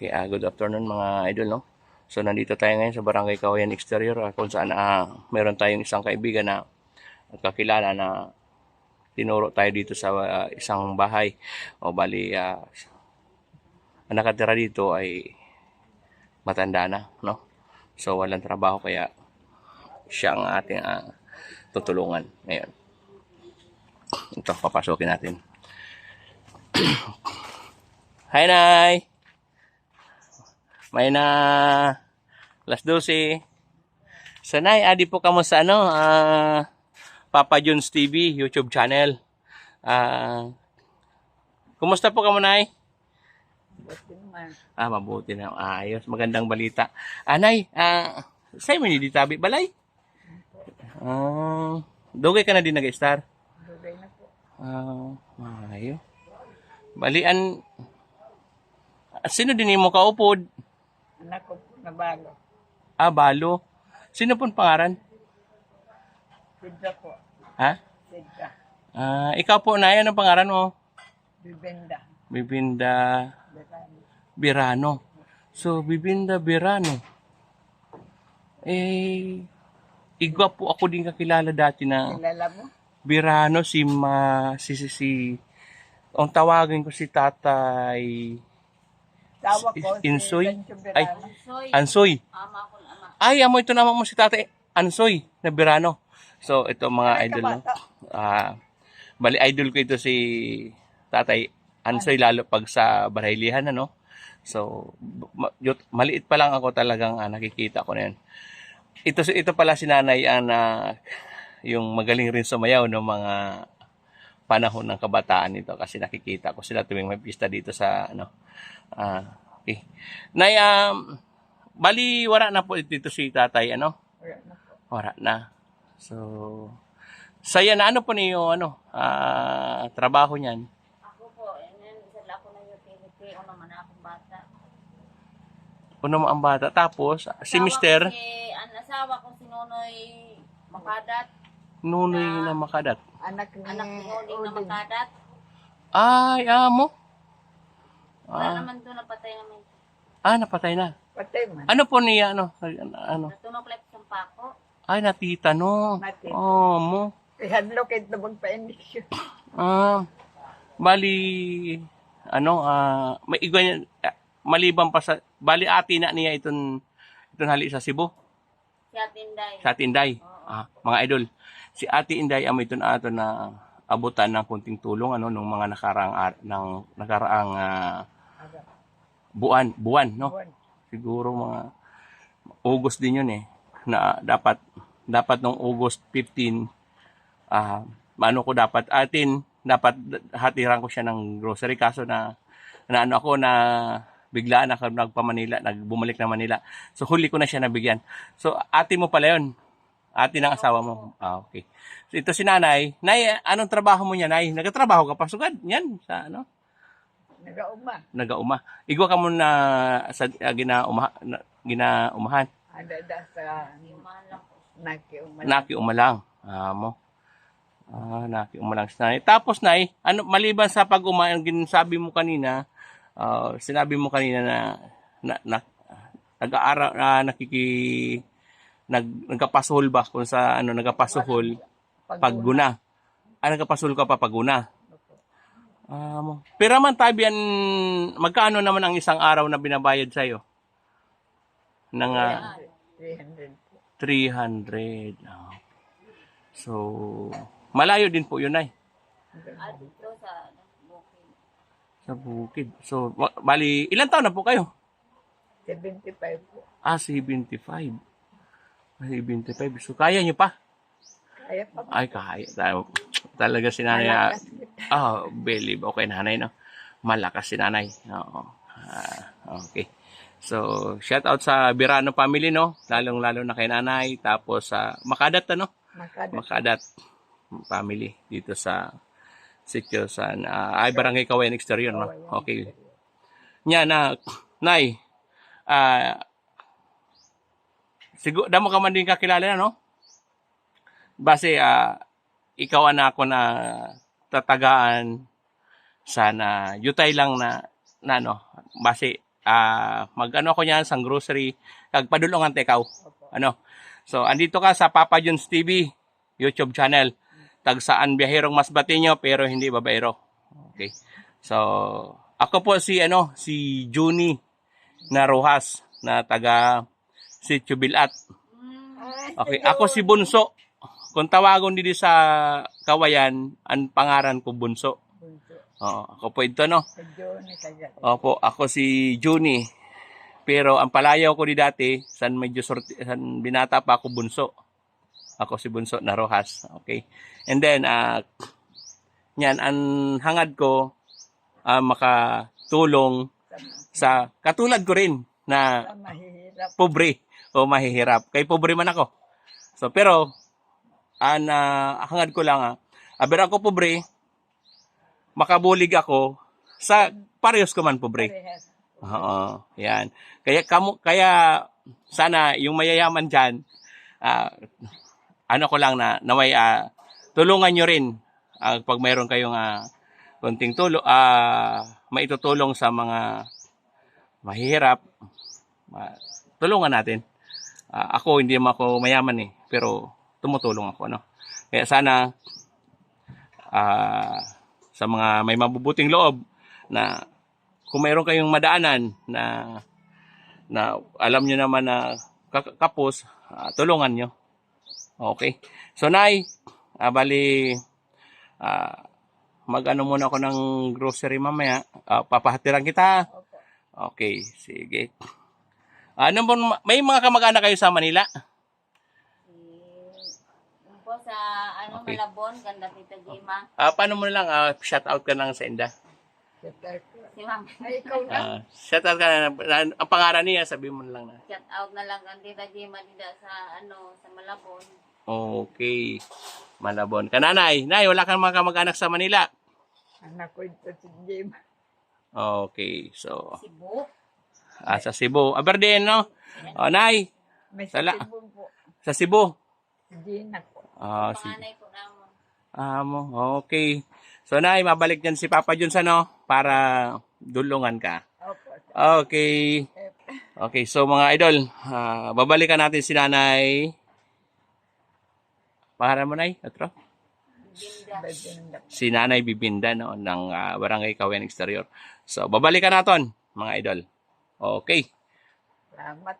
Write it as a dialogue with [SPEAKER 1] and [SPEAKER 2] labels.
[SPEAKER 1] Okay, ah, good afternoon mga idol, no? So, nandito tayo ngayon sa Barangay Kawayan Exterior ah, kung saan ah, meron tayong isang kaibigan na kakilala na tinuro tayo dito sa ah, isang bahay. O bali, ah, ang nakatira dito ay matanda na, no? So, walang trabaho kaya siya ang ating ah, tutulungan ngayon. Ito, papasokin natin. Hi, Nay! May na alas 12. Sanay, adi po kamo sa ano, ah, Papa Jones TV YouTube channel. Ah, kumusta po kamo, Nay?
[SPEAKER 2] Buti naman.
[SPEAKER 1] Ah, mabuti na. Ayos, magandang balita. Anay, ah, sa'yo mo hindi tabi balay? Ah, dugay ka na din nag-star.
[SPEAKER 2] Dugay na po.
[SPEAKER 1] Ah, ayo. Balian, sino din mo kaupod?
[SPEAKER 2] Anak ko po na bago.
[SPEAKER 1] Ah, balo. Sino pong pangaran?
[SPEAKER 2] Sidra po.
[SPEAKER 1] Ha?
[SPEAKER 2] Sidra.
[SPEAKER 1] Ah, ikaw po na, ano pangaran mo?
[SPEAKER 2] Bibenda.
[SPEAKER 1] Bibinda
[SPEAKER 2] Berani.
[SPEAKER 1] Birano. So, Bibinda Birano. Eh, igwa po ako din kakilala dati na
[SPEAKER 2] Kilala mo?
[SPEAKER 1] Birano si ma si si, si ang tawagin ko si tatay
[SPEAKER 2] Tawa ko
[SPEAKER 1] Insoy?
[SPEAKER 2] Rancho
[SPEAKER 1] Ay. Ansoy. Ay, amo ito naman mo si tatay Ansoy na Birano. So, ito mga
[SPEAKER 2] Ay,
[SPEAKER 1] idol no. Ah, bali idol ko ito si Tatay Ansoy lalo pag sa baraylihan ano. So maliit pa lang ako talagang ah, nakikita ko na yan. Ito si- ito pala si Nanay ang ah, yung magaling rin sumayaw ng mga panahon ng kabataan nito kasi nakikita ko sila tuwing may pista dito sa ano. Ah, okay. Nay um, bali wala na po dito si Tatay ano.
[SPEAKER 2] Wala na.
[SPEAKER 1] Wala na. So, saya na ano po niyo ano, ah, trabaho niyan.
[SPEAKER 3] Ako po, yan, isa lang ako ng utility. O naman akong bata.
[SPEAKER 1] Uno mo ang bata. Tapos, si
[SPEAKER 3] Asawa
[SPEAKER 1] Mister,
[SPEAKER 3] ko Si, ang asawa ko si Nonoy Makadat.
[SPEAKER 1] Nunoy na makadat.
[SPEAKER 2] Anak ni
[SPEAKER 3] Anak ni Holding na. Makadat.
[SPEAKER 1] Ay, amo.
[SPEAKER 3] Wala
[SPEAKER 1] Ah,
[SPEAKER 3] naman doon napatay namin.
[SPEAKER 1] ah, napatay na.
[SPEAKER 2] Patay man.
[SPEAKER 1] Ano po niya, ano, ano?
[SPEAKER 3] Natunog lang sa pako.
[SPEAKER 1] Ay, natita, no.
[SPEAKER 2] Natita.
[SPEAKER 1] Oh, mo.
[SPEAKER 2] Ihadlo kahit na magpa-indisyon.
[SPEAKER 1] Ah, bali, ano, ah, may igwa niya, ah, maliban pa sa, bali ati na niya itong, itong hali sa Cebu.
[SPEAKER 3] Si Atinday.
[SPEAKER 1] sa Ate Inday. Ah, mga idol. Si Ate Inday amoy ito na ato na abutan ng kunting tulong ano nung mga nakaraang ar- ng nakaraang ah, buwan, buwan, no?
[SPEAKER 2] Buwan.
[SPEAKER 1] Siguro mga August din yun eh na dapat dapat nung August 15 ah ano ko dapat atin dapat hatiran ko siya ng grocery kaso na na ano ako na biglaan ako nagpa Manila, nagbumalik na Manila. So huli ko na siya nabigyan. So ate mo pala 'yon. Ate ng asawa mo. Ah, okay. So ito si Nanay. Nay, anong trabaho mo niya, Nay? Nagtatrabaho ka pa sugad? Yan sa ano?
[SPEAKER 2] Nagauma.
[SPEAKER 1] Nagauma. Igwa ka muna sa uh, ginauma na, ginaumahan.
[SPEAKER 2] Ada-ada sa
[SPEAKER 3] Mahal lang po.
[SPEAKER 2] nakiuma.
[SPEAKER 1] Naki umalang. Ah, mo. Ah, naki umalang si Nanay. Tapos, Nay, ano, maliban sa pag-uma, ang ginasabi mo kanina, ah, sinabi mo kanina na, na, na nag-aaral, na nakiki, nag, nagkapasuhol ba kung sa, ano, nagkapasuhol, pagguna. Ah, nagkapasuhol ka pa pagguna. Ah, mo. Pero man tabian, magkano naman ang isang araw na binabayad sa'yo? Nang, ah,
[SPEAKER 2] 300 po.
[SPEAKER 1] 300. Ah. So, malayo din po yun ay
[SPEAKER 3] sa ano, bukid.
[SPEAKER 1] sa bukid. So, bali, ilan taon na po kayo?
[SPEAKER 2] 75 po.
[SPEAKER 1] Ah, 75. Ah, 75. So, kaya nyo pa?
[SPEAKER 2] Kaya pa.
[SPEAKER 1] Ay, kaya. Ta- Talaga si nanay. ah,
[SPEAKER 2] Malakas.
[SPEAKER 1] Ah, believe. Okay, nanay, no? Malakas si nanay. Oo. Ah, okay. So, shout out sa Birano family, no? Lalong-lalo na kay nanay. Tapos sa Makadat, ano?
[SPEAKER 2] Makada.
[SPEAKER 1] Makadat family dito sa sitio sa ah, ay barangay Kawayan Exterior no. Okay. Nya na nay ah siguro damo ka man din kakilala na no? Base ah ikaw ana ako na tatagaan sana yutay lang na na ano base ah mag-ano ko niyan sang grocery, kag padulungan tekaw. Ano? So, andito ka sa Papa John's TV YouTube channel. Tag saan biyahirong mas batinyo pero hindi babaero. Okay. So, ako po si ano, si Juni na Rojas na taga Sitio Bilat.
[SPEAKER 2] Ay,
[SPEAKER 1] Okay, ako si Bunso. Kung tawagon dito sa Kawayan, ang pangaran ko Bunso. Oo, ako po ito no. Opo, ako si Juni. Pero ang palayaw ko di dati, san medyo sorti, san binata pa ako bunso. Ako si Bunso na Rojas. Okay. And then, ah yan, ang hangad ko, ah makatulong
[SPEAKER 2] Sa,
[SPEAKER 1] katulad ko rin, na pobre o mahihirap. Kay pobre man ako. So, pero, ang ah, hangad ko lang, ah, aber ako pobre, makabulig ako sa parehas ko man pobre. Oo, yan. Kaya kamu kaya sana yung mayayaman diyan ano ko lang na naway ah, tulungan nyo rin ah, pag mayroon kayong ah, konting tulong ah maitutulong sa mga mahihirap. ah, tulungan natin. Ah, ako hindi naman ako mayaman eh, pero tumutulong ako no. Kaya sana ah, sa mga may mabubuting loob na kung mayroon kayong madaanan na na alam nyo naman na kapos, ah, tulungan nyo. Okay. So, Nay, ah, bali, ah, mag-ano muna ako ng grocery mamaya. Ah, papahatiran kita. Okay, sige. Ano mo, may mga kamag-anak kayo sa Manila?
[SPEAKER 3] Yung po sa, ano,
[SPEAKER 1] Okay.
[SPEAKER 3] Malabon, ganda Tita Jima.
[SPEAKER 1] Ah, paano mo na lang, ah, shout out ka lang sa Inda.
[SPEAKER 2] Shout out.
[SPEAKER 3] Si Ma'am.
[SPEAKER 2] Ay, ikaw na.
[SPEAKER 1] Ah, shout out ka na, na- ang pangalan niya, sabi mo na lang na.
[SPEAKER 3] Shout out na lang ang Tita Jima dito sa, ano, sa Malabon.
[SPEAKER 1] Okay. Malabon. Kananay, Nay, wala kang mga kamag-anak sa Manila.
[SPEAKER 2] Anak ko ito si Jim.
[SPEAKER 1] Okay, so,
[SPEAKER 3] Cebu.
[SPEAKER 1] Ah, sa Cebu. Aberdeen, no? O, Nay,
[SPEAKER 2] May
[SPEAKER 1] Sala.
[SPEAKER 2] sakit po.
[SPEAKER 1] sa Cebu.
[SPEAKER 2] Si Gina po.
[SPEAKER 1] Ah, si,
[SPEAKER 3] Panganay po naman.
[SPEAKER 1] ah, mo, okay. So, Nay, mabalik dyan si Papa Jones, ano, para dulungan ka.
[SPEAKER 2] Opo.
[SPEAKER 1] Okay. Okay, so mga idol, ah, babalikan natin si Nanay. Pangalan mo, Nay? Atro? Si Nanay Bibinda, no, ng ah, Barangay Kawayan Exterior. So, babalikan natin, mga idol. Okay.
[SPEAKER 2] Salamat